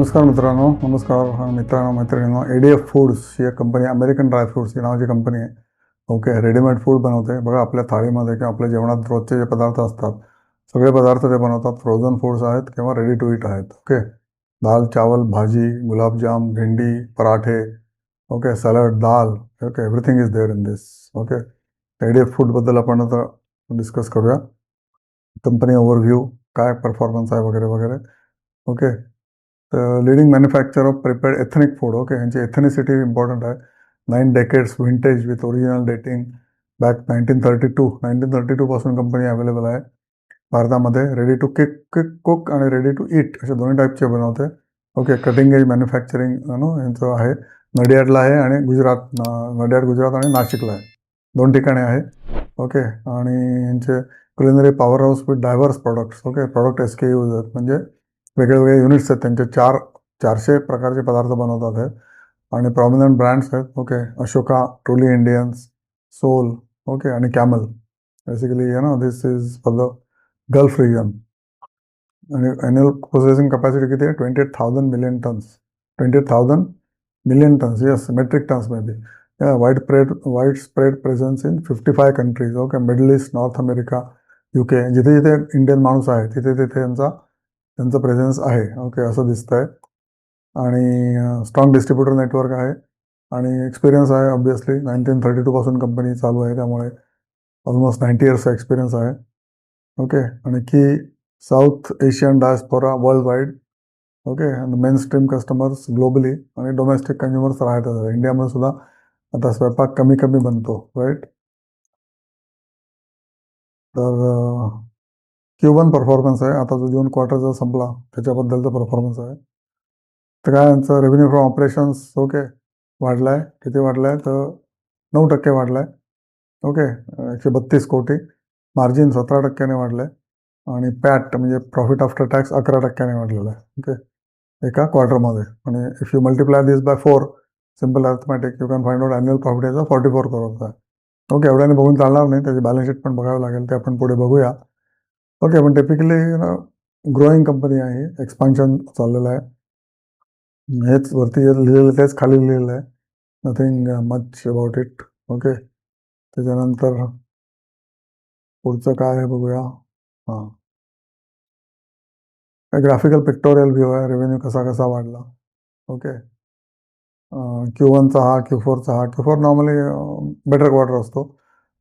नमस्कार मित्रांनो नमस्कार मित्रांनो मैत्रिणींनो. ए डी एफ फूड्स ही एक कंपनी अमेरिकन ड्राय फ्रूट्स ही नावाची कंपनी आहे. ओके रेडीमेड फूड बनवते बघा आपल्या थाळीमध्ये किंवा आपल्या जेवणात रोजचे जे पदार्थ असतात सगळे पदार्थ ते बनवतात. फ्रोझन फूड्स आहेत किंवा रेडी टू इट आहेत. ओके दाल चावल भाजी गुलाबजाम भेंडी पराठे. Okay salad dal. Okay everything is there in this okay A D F फूडबद्दल आपण आता डिस्कस करूया. कंपनी ओव्हरव्ह्यू काय परफॉर्मन्स आहे वगैरे वगैरे. Okay leading manufacture of prepared ethnic food okay यांची एथनिसिटी इम्पॉर्टंट आहे nine decades vintage with original dating back nineteen thirty two nineteen thirty टूपासून company available आहे भारतामध्ये ready to kick kick cook आणि ready to eat अशा दोन्ही टाईपचे बनवते okay cutting edge manufacturing no यांचं आहे नडियाडला आहे आणि गुजरात नडियाड गुजरात आणि नाशिकला आहे. दोन ठिकाणी आहे. ओके आणि यांचे culinary power house with diverse products okay product SKUs आहेत म्हणजे वेगळे वेगळे युनिट्स आहेत. त्यांचे चार चारशे प्रकारचे पदार्थ बनवतात आहेत आणि प्रॉमिनंट ब्रँड्स आहेत. Okay Ashoka truly Indians soul okay आणि Camel basically you know this is for the Gulf region आणि ॲन्युअल प्रोसेसिंग कॅपॅसिटी किती आहे? Twenty eight thousand million tons twenty eight thousand million tons yes metric tons maybe wide spread wide spread presence in fifty five countries okay Middle East North America U K जिथे जिथे Indian माणूस आहे तिथे तिथे यांचा त्यांचं presence आहे. Okay असं दिसतं आहे आणि स्ट्रॉंग डिस्ट्रीब्युटर नेटवर्क आहे. आणि एक्सपिरियन्स आहे ऑब्वियसली नाईन्टीन थर्टी टूपासून कंपनी चालू आहे त्यामुळे ऑलमोस्ट नाईन्टी इयर्सचा एक्सपिरियन्स आहे. ओके आणि की South Asian diaspora world wide okay आणि मेन स्ट्रीम कस्टमर्स ग्लोबली आणि डोमेस्टिक कन्झ्युमर्स राहतात. इंडियामध्ये सुद्धा आता स्वयंपाक कमी कमी बनतो राईट तर क्यू वन परफॉर्मन्स आहे. आता जो जून क्वार्टरचा संपला त्याच्याबद्दलचा परफॉर्मन्स आहे. तर काय यांचं रेव्हेन्यू फ्रॉम ऑपरेशन्स ओके वाढला आहे किती वाढला आहे तर नऊ टक्के वाढला आहे ओके एकशे बत्तीस कोटी. मार्जिन सतरा टक्क्याने वाढलं आहे आणि पॅट म्हणजे प्रॉफिट आफ्टर टॅक्स अकरा टक्क्याने वाढलेलं आहे. ओके एका क्वार्टरमध्ये आणि if you multiply this by four simple arithmetic you can find out annual profit याचा फॉर्टी फोर करोडचा आहे ओके एवढ्याने बघून चालणार नाही. त्याची बॅलन्स शीट पण बघावं लागेल. ते आपण पुढे बघूया. ओके पण टिपिकली ना ग्रोईंग कंपनी आहे एक्सपान्शन चाललेलं आहे. हेच वरती लिहिलेलं तेच खाली लिहिलेलं आहे. Nothing much about it okay त्याच्यानंतर पुढचं काय आहे बघूया. हां. ग्राफिकल पिक्टोरियल व्ह्यू आहे रेव्हेन्यू कसा कसा वाढला. ओके क्यू वनचा हा क्यू फोरचा हा. Q four normally better quarter असतो.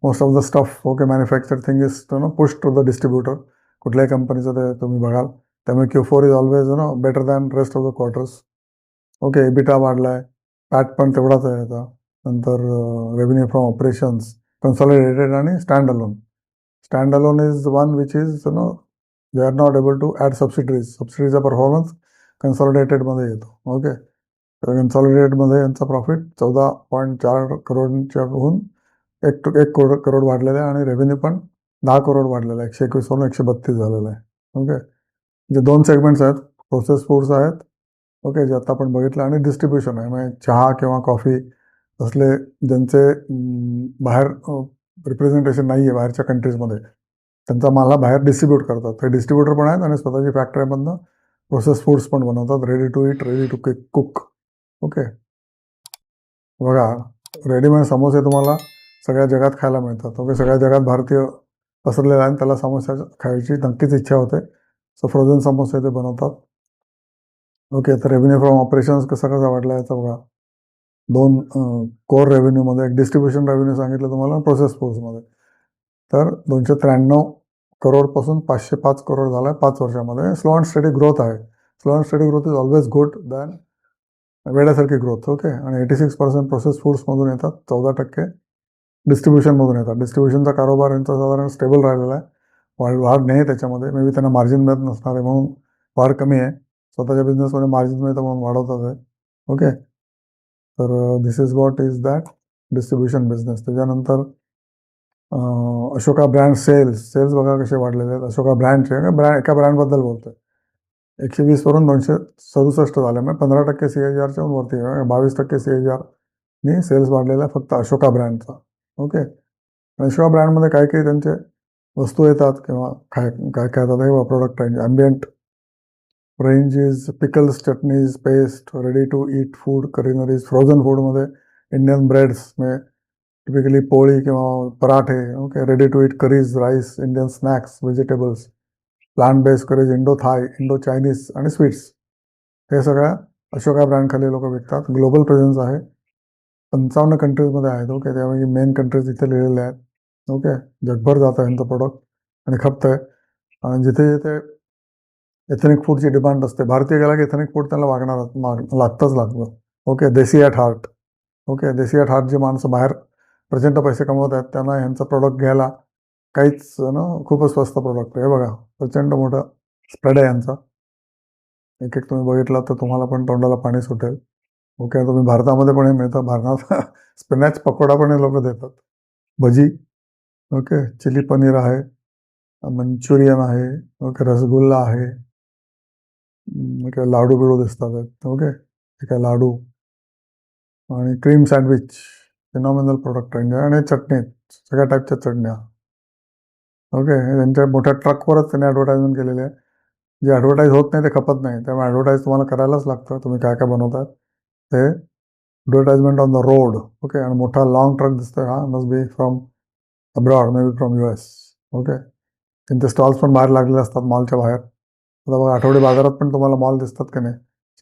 Most of the stuff okay manufacture thing is to no push to the distributor कुठल्याही कंपनीचं ते तुम्ही बघाल त्यामुळे Q four is always no better than rest of the quarters okay EBITDA वाढला आहे PAT पण तेवढाच आहे आता नंतर रेव्हेन्यू फ्रॉम ऑपरेशन्स कन्सॉलिडेटेड आणि stand alone stand alone is one which is no they are not able to add subsidiaries सबसिडीचा performance कन्सॉलिडेटेडमध्ये येतो ओके तर कन्सॉलिडेटेडमध्ये यांचा प्रॉफिट चौदा पॉईंट चार करोडच्याहून एक टू एक करोड करोड वाढलेला आहे आणि रेव्हेन्यू पण दहा करोड वाढलेला आहे. एकशे एकवीसवरून एकशे बत्तीस झालेलं आहे. ओके जे दोन सेगमेंट्स आहेत प्रोसेस फूड्स आहेत ओके जे आता आपण बघितलं आणि डिस्ट्रीब्युशन आहे. म्हणजे चहा किंवा कॉफी असले ज्यांचे बाहेर रिप्रेझेंटेशन नाही आहे बाहेरच्या कंट्रीजमध्ये त्यांचा माला बाहेर डिस्ट्रीब्यूट करतात. ते डिस्ट्रीब्युटर पण आहेत आणि स्वतःची फॅक्टरीमधनं प्रोसेस फूड्स पण बनवतात. Ready to eat ready to kick cook okay बघा रेडीमेड समोसे तुम्हाला सगळ्या जगात खायला मिळतात. ओके सगळ्या जगात भारतीय पसरलेला आहे आणि त्याला समोसा खायची नक्कीच इच्छा होते. सो फ्रोझन समोसे ते बनवतात. ओके तर रेव्हेन्यू फ्रॉम ऑपरेशन्स कसं कसं वाढला याचा बघा. दोन कोर रेव्हेन्यूमध्ये एक डिस्ट्रीब्युशन रेव्हेन्यू सांगितलं तुम्हाला प्रोसेस फोर्समध्ये तर दोनशे त्र्याण्णव करोडपासून पाचशे पाच करोड झाला आहे पाच वर्षामध्ये. स्लो अँड स्टडी ग्रोथ आहे. Slow and study growth is always good than वेड्यासारखी growth okay आणि एटी सिक्स पर्सेंट प्रोसेस फूड्समधून येतात चौदा टक्के. डिस्ट्रीब्युशनमधून येतात. डिस्ट्रीब्युशनचा कारोबार यांचा साधारण स्टेबल राहिलेला आहे. वाढ वाढ नाही आहे त्याच्यामध्ये. मे बी त्यांना मार्जिन मिळत नसणार आहे म्हणून वाढ कमी आहे. स्वतःच्या बिझनेसमध्ये मार्जिन मिळतं म्हणून वाढवतात आहे ओके तर this is what is that distribution business त्याच्यानंतर अशोका ब्रँड सेल्स सेल्स बघा कसे वाढलेले आहेत. अशोका ब्रँडचे ब्रँड एका ब्रँडबद्दल बोलतोय. एकशे वीसवरून दोनशे सदुसष्ट झाले. म्हणजे पंधरा टक्के सी एच आरच्या वरती बावीस टक्के सी एच आरनी सेल्स वाढलेला आहे फक्त अशोका ब्रँडचा ओके शिवा ब्रँडमध्ये काही काही त्यांचे वस्तू येतात किंवा काय काय काय येतात हे प्रोडक्ट आहे ambient ranges pickles chutneys paste ready to eat food culinaries frozen फूडमध्ये इंडियन ब्रेड्स म्हणजे टिपिकली पोळी किंवा पराठे okay ready to eat curries rice Indian snacks vegetables plant based curries Indo Thai Indo Chinese आणि sweets हे सगळ्या अशोका ब्रँडखाली लोक विकतात. ग्लोबल प्रेझेन्स आहे. पंचावन्न कंट्रीजमध्ये आहेत ओके त्यामुळे मेन कंट्रीज इथे लिहिलेल्या आहेत ओके जगभर जातं यांचं प्रोडक्ट आणि खपतं आहे. आणि जिथे जिथे एथनिक फूडची डिमांड असते भारतीय गेला की एथनिक फूड त्यांना लागणार माग लागतंच लागतं. Okay desi at heart okay desi at heart जी माणसं बाहेर प्रचंड पैसे कमवत आहेत त्यांना ह्यांचं प्रोडक्ट घ्यायला काहीच ना खूपच स्वस्त प्रोडक्ट आहे. बघा प्रचंड मोठं स्प्रेड आहे यांचा. एक एक तुम्ही बघितला तर तुम्हाला पण तोंडाला पाणी सुटेल. ओके तुम्ही भारतामध्ये पण हे मिळतं. भारतात स्पिनॅच पकोडा पण हे लोक देतात. भजी. ओके चिली पनीर आहे मंचुरियन आहे ओके रसगुल्ला आहे. ओके काय लाडू बिडू दिसतात आहेत. ओके हे लाडू? आणि क्रीम सँडविच फिनॉमिनल प्रोडक्ट आहे. आणि चटणी सगळ्या टाईपच्या चटण्या. ओके त्यांच्या मोठ्या ट्रकवरच त्यांनी ॲडव्हर्टाईजमेंट केलेली आहे. जे ॲडव्हर्टाईज होत नाही ते खपत नाही. त्यामुळे ॲडव्हर्टाईज तुम्हाला करायलाच लागतं. तुम्ही काय काय बनवतात? ते advertisement on the road okay आणि मोठा लॉंग ट्रक दिसतोय. हा must be from abroad maybe from U S okay त्यांचे स्टॉल्स पण बाहेर लागलेले असतात मॉलच्या बाहेर. आता बघा आठवडी बाजारात पण तुम्हाला मॉल दिसतात की नाही?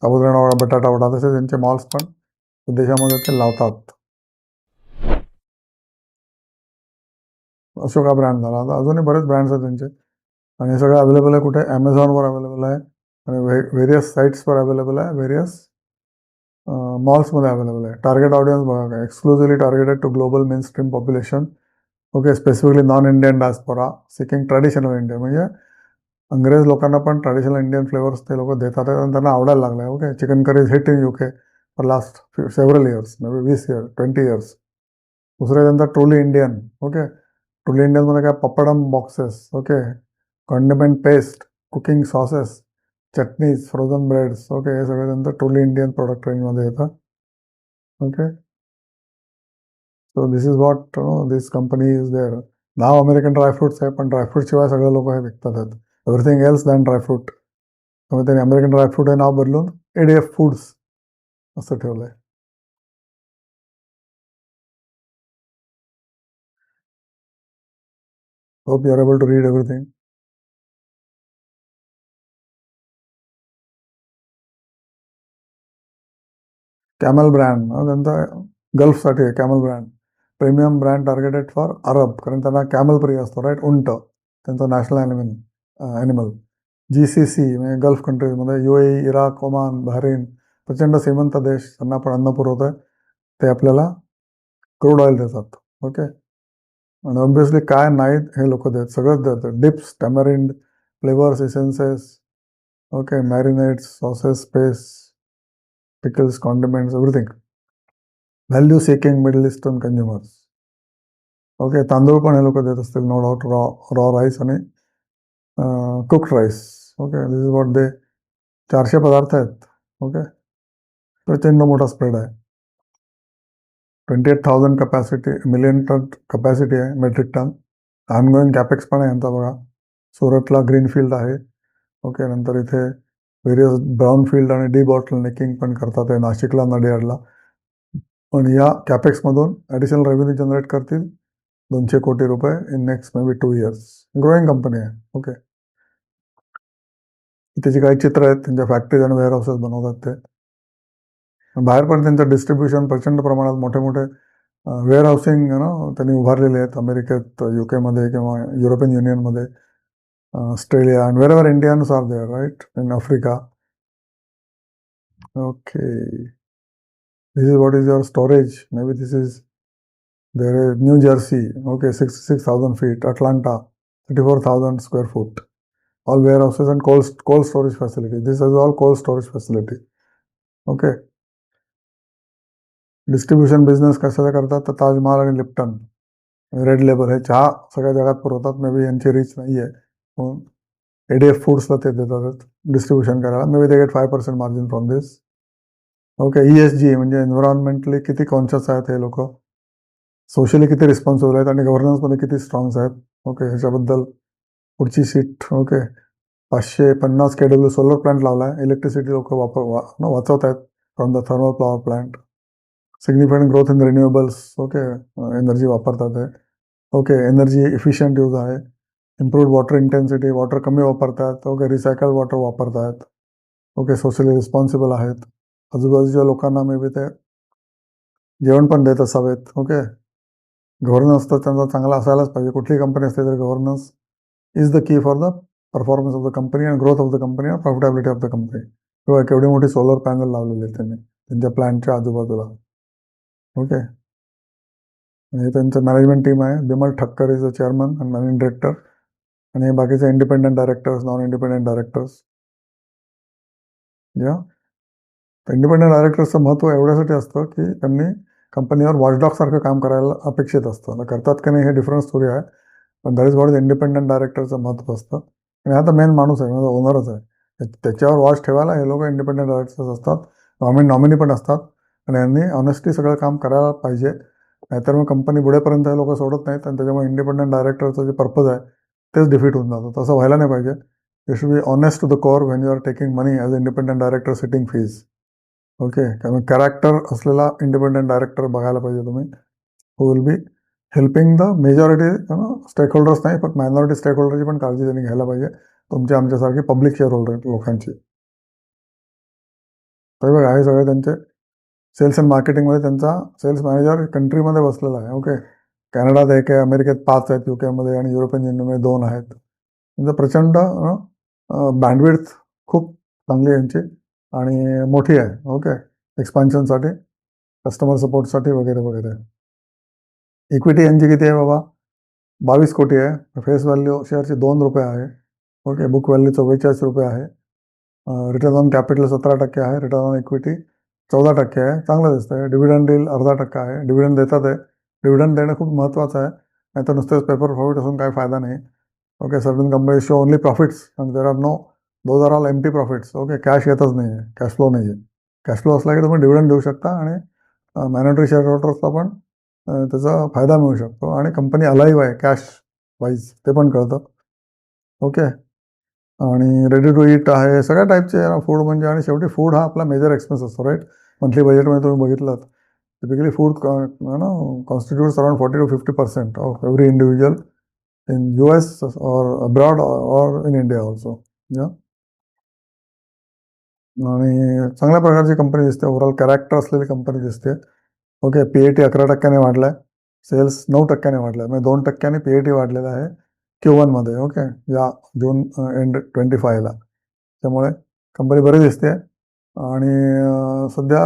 साबुदाणा वडा बटाटा वडा तसे त्यांचे मॉल्स पण देशामध्ये ते लावतात. अशोका ब्रँड झाला. आता अजूनही बरेच ब्रँड्स आहेत त्यांचे. आणि हे सगळं अवेलेबल आहे कुठे? ॲमेझॉनवर अवेलेबल आहे. आणि व्हे व्हेरियस साईट्सवर अवेलेबल आहे. व्हेरियस मॉल्समध्ये अवेलेबल आहे. टार्गेट ऑडियन्स बघा काय. Exclusively targeted to global main stream population okay specifically non Indian diaspora seeking traditional Indian म्हणजे अंग्रेज लोकांना पण ट्रॅडिशनल इंडियन फ्लेवर्स ते लोक देतात आणि त्यांना आवडायला लागलं आहे okay chicken curry is hit in U K for last several years मे वीस इयर ट्वेंटी इयर्स दुसरं त्यांचा ट्रुली इंडियन ओके ट्रुली इंडियनमध्ये काय papadum boxes okay condiment paste cooking sauces chutneys frozen breads okay हे सगळं त्यांचं ट्रुली इंडियन प्रोडक्ट रेंजमध्ये येतं okay so this is what this company is there now American dry fruits आहे पण ड्रायफ्रूट शिवाय सगळे लोक हे विकतात आहेत एव्हरीथिंग एल्स दॅन ड्रायफ्रूट त्यामुळे त्यांनी अमेरिकन ड्रायफ्रूट हे नाव बदलून एडीएफ फूड्स असं ठेवलं आहे hope you are able to read everything camel brand त्यांचा गल्फसाठी आहे camel brand premium brand targeted for Arab कारण त्यांना कॅमल प्रिय असतो राईट उंट त्यांचं national animal animal G C C म्हणजे गल्फ कंट्रीजमध्ये U A Iraq Oman Bahrain प्रचंड श्रीमंत देश त्यांना आपण अन्न पुरवतो आहे ते आपल्याला क्रूड ऑइल देतात ओके आणि ऑब्विसली काय नाहीत हे लोक देत सगळंच देतात dips tamarind flavours essences okay marinades sauces spice pickles condiments everything value seeking Middle Eastern consumers okay तांदूळ पण हे लोक देत असतील no doubt raw raw rice आणि cooked rice okay this is what they चारशे पदार्थ आहेत ओके प्रचंड मोठा स्प्रेड आहे twenty eight thousand capacity million ton capacity आहे मेट्रिक टन ऑनगोईंग कॅपेक्स पण आहे यांचा बघा सुरतला ग्रीनफील्ड आहे ओके नंतर इथे व्हेरियस ब्राऊनफील्ड आणि डी बॉटल नेकिंग पण करतात आहे. नाशिकला नडियाडला. पण या कॅपेक्समधून ॲडिशनल रेव्हेन्यू जनरेट करतील दोनशे कोटी रुपये in next maybe two years growing company आहे ओके त्याची काही चित्र आहेत त्यांच्या फॅक्टरीज आणि वेअर हाऊसेस बनवतात ते. बाहेर पण त्यांचं डिस्ट्रीब्युशन प्रचंड प्रमाणात मोठे मोठे वेअर हाऊसिंग ना त्यांनी उभारलेले आहेत. अमेरिकेत युकेमध्ये किंवा युरोपियन युनियनमध्ये Australia and wherever Indians are there right in Africa okay this is what is your storage maybe this is there is new jersey okay 66000 feet atlanta 34000 square foot all warehouses and cold, cold storage facility this is all cold storage facility okay distribution business कशाचा करतात तर ताजमहाल आणि Lipton red label हे चहा सगळ्या जगात पुरवतात may be यांची रीच नाही आहे म्हणून एफ फूड्सला ते देतात. डिस्ट्रीब्युशन करायला. Maybe they get five percent margin from this okay E S G म्हणजे एन्व्हायरमेंटली किती कॉन्शियस आहेत हे लोक. सोशली किती रिस्पॉन्सिबल आहेत आणि गव्हर्नन्समध्ये किती स्ट्रॉंग्स आहेत. ओके ह्याच्याबद्दल पुढची सीट ओके पाचशे पन्नास के डब्ल्यू सोलर प्लांट लावला आहे इलेक्ट्रिसिटी लोक वापर वा वाचवत आहेत from the thermal power plant significant growth in renewables okay energy वापरतात आहे ओके एनर्जी इफिशियंट यूज आहे. इम्प्रूव्ड वॉटर इंटेन्सिटी वॉटर कमी वापरतात ओके रिसायकल वॉटर वापरतात ओके सोशली रिस्पॉन्सिबल आहेत. आजूबाजूच्या लोकांना मे बी ते जेवण पण देत असावेत ओके गव्हर्नन्स तर त्यांचा चांगला असायलाच पाहिजे. कुठली कंपनी असते तर governance is the key for the performance of the company and growth of the company and profitability of the company किंवा केवढी मोठी सोलर पॅनल लावलेली आहेत त्यांनी त्यांच्या प्लॅनच्या आजूबाजूला. ओके हे त्यांचं मॅनेजमेंट टीम आहे. Bimal Thakkar is the chairman and managing director आणि हे बाकीचे independent directors non independent directors या इंडिपेंडंट डायरेक्टर्सचं महत्त्व एवढ्यासाठी असतं की त्यांनी कंपनीवर वॉचडॉगसारखं काम करायला अपेक्षित असतं. करतात का नाही हे डिफरन्स स्टोरी आहे. पण दॅट इज वॉट इंडिपेंडंट डायरेक्टरचं महत्त्व असतं. आणि हा तर मेन माणूस आहे माझा ओनरच आहे. त्याच्यावर वॉच ठेवायला हे लोक इंडिपेंडंट डायरेक्टर्स असतात. नॉमिन नॉमिनी पण असतात. आणि यांनी ऑनेस्टली सगळं काम करायला पाहिजे. नाहीतर मग कंपनी पुढेपर्यंत हे लोक सोडत नाहीत. आणि त्याच्यामुळे इंडिपेंडंट डायरेक्टरचं जे पर्पज आहे तेच डिफीट होऊन जातं. तसं व्हायला नाही पाहिजे. You should be honest to the core when you are taking money as independent director sitting fees okay कारण कॅरेक्टर असलेला इंडिपेंडंट डायरेक्टर बघायला पाहिजे तुम्ही. Who will be helping the majority stake holders नाही पण मायनॉरिटी स्टेक होल्डरची पण काळजी त्यांनी घ्यायला पाहिजे. तुमच्या आमच्यासारखी पब्लिक शेअर होल्डर लोकांची. तर बघा हे सगळे त्यांचे सेल्स अँड मार्केटिंगमध्ये त्यांचा सेल्स मॅनेजर कंट्रीमध्ये बसलेला आहे. ओके कॅनडात एक आहे अमेरिकेत पाच आहेत यू केमध्ये आणि युरोपियन युनियनमध्ये दोन आहेत. त्यांचं प्रचंड बँडविड्थ खूप चांगली यांची आणि मोठी आहे ओके. एक्सपान्शनसाठी कस्टमर सपोर्टसाठी वगैरे वगैरे. इक्विटी यांची किती आहे बाबा? बावीस कोटी आहे. फेस व्हॅल्यू शेअरची दोन रुपये आहे. ओके बुक व्हॅल्यू चव्वेचाळीस रुपये आहे. रिटर्न ऑन कॅपिटल सतरा टक्के आहे. रिटर्न ऑन इक्विटी चौदा टक्के आहे. चांगलं दिसतं आहे डिव्हिडंड डील अर्धा टक्का आहे. डिव्हिडंड देतात आहे. डिव्हिडंड देणं खूप महत्त्वाचं आहे. नाहीतर नुसतेच पेपर प्रॉफिट असून काही फायदा नाही. Okay certain company show only profits आणि there are no those are all empty profits okay cash येतच नाही आहे कॅश फ्लो नाही आहे कॅश फ्लो असला की तुम्ही डिव्हिडंड देऊ शकता आणि मॅनेटरी शेअर होल्डर्सला पण त्याचा फायदा मिळू शकतो आणि कंपनी अलाईव्ह आहे कॅश वाईज ते पण कळतं. ओके आणि रेडी टू ईट आहे सगळ्या टाईपचे फूड म्हणजे आणि शेवटी फूड हा आपला मेजर एक्सपेन्स असतो राईट मंथली बजेटमध्ये तुम्ही बघितलं typically फूड ना uh, know, constitutes forty to fifty percent of of individual in U S or abroad or in India also Yeah. आणि चांगल्या प्रकारची कंपनी दिसते. ओव्हरऑल कॅरेक्टर असलेली कंपनी दिसते. ओके पी ए टी अकरा टक्क्याने वाढला आहे सेल्स नऊ टक्क्याने वाढला आहे म्हणजे दोन टक्क्याने पी ए टी वाढलेला आहे क्यू वनमध्ये ओके या जून एंड ट्वेंटी फायला त्यामुळे कंपनी बरी दिसते. आणि सध्या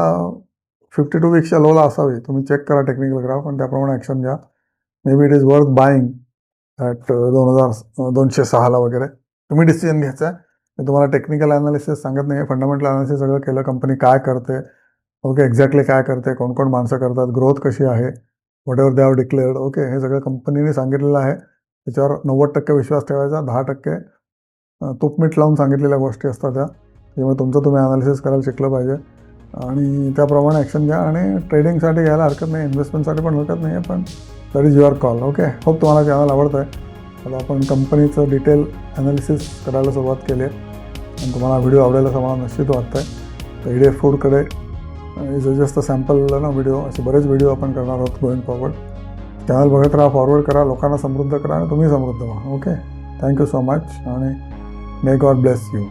फिफ्टी टू वीक्सच्या लोला असावी. तुम्ही चेक करा टेक्निकल ग्राफ आणि त्याप्रमाणे ॲक्शन घ्या. Maybe it is worth buying at दोन हजार दोनशे सहाला वगैरे. तुम्ही डिसिजन घ्यायचा आहे. मी तुम्हाला टेक्निकल ॲनालिसिस सांगत नाही आहे फंडामेंटल ॲनालिसिस सगळं केलं. कंपनी काय करते? ओके एक्झॅक्टली काय करते? कोण कोण माणसं करतात? ग्रोथ कशी आहे? Whatever they have declared okay हे सगळं कंपनीने सांगितलेलं आहे. त्याच्यावर नव्वद टक्के विश्वास ठेवायचा. दहा टक्के अं, तूपमीठ लावून सांगितलेल्या गोष्टी असतात त्या. त्यामुळे तुमचं तुम्ही ॲनालिसिस करायला शिकलं पाहिजे. आणि त्याप्रमाणे ॲक्शन घ्या. आणि ट्रेडिंगसाठी घ्यायला हरकत नाही. इन्व्हेस्टमेंटसाठी पण हरकत नाही आहे पण that is your call okay hope तुम्हाला चॅनल आवडतं आहे आता आपण कंपनीचं डिटेल ॲनालिसिस करायला सुरुवात केली. आहे आणि तुम्हाला व्हिडिओ आवडायला मला निश्चित वाटतं आहे तर इडे फूडकडे इज जस्ट अ सॅम्पल ना व्हिडिओ असे बरेच व्हिडिओ आपण करणार आहोत गोईंग फॉरवर्ड चॅनल बघत राहा फॉरवर्ड करा लोकांना समृद्ध करा आणि तुम्ही समृद्ध व्हा ओके थँक्यू सो मच आणि मे गॉड ब्लेस यू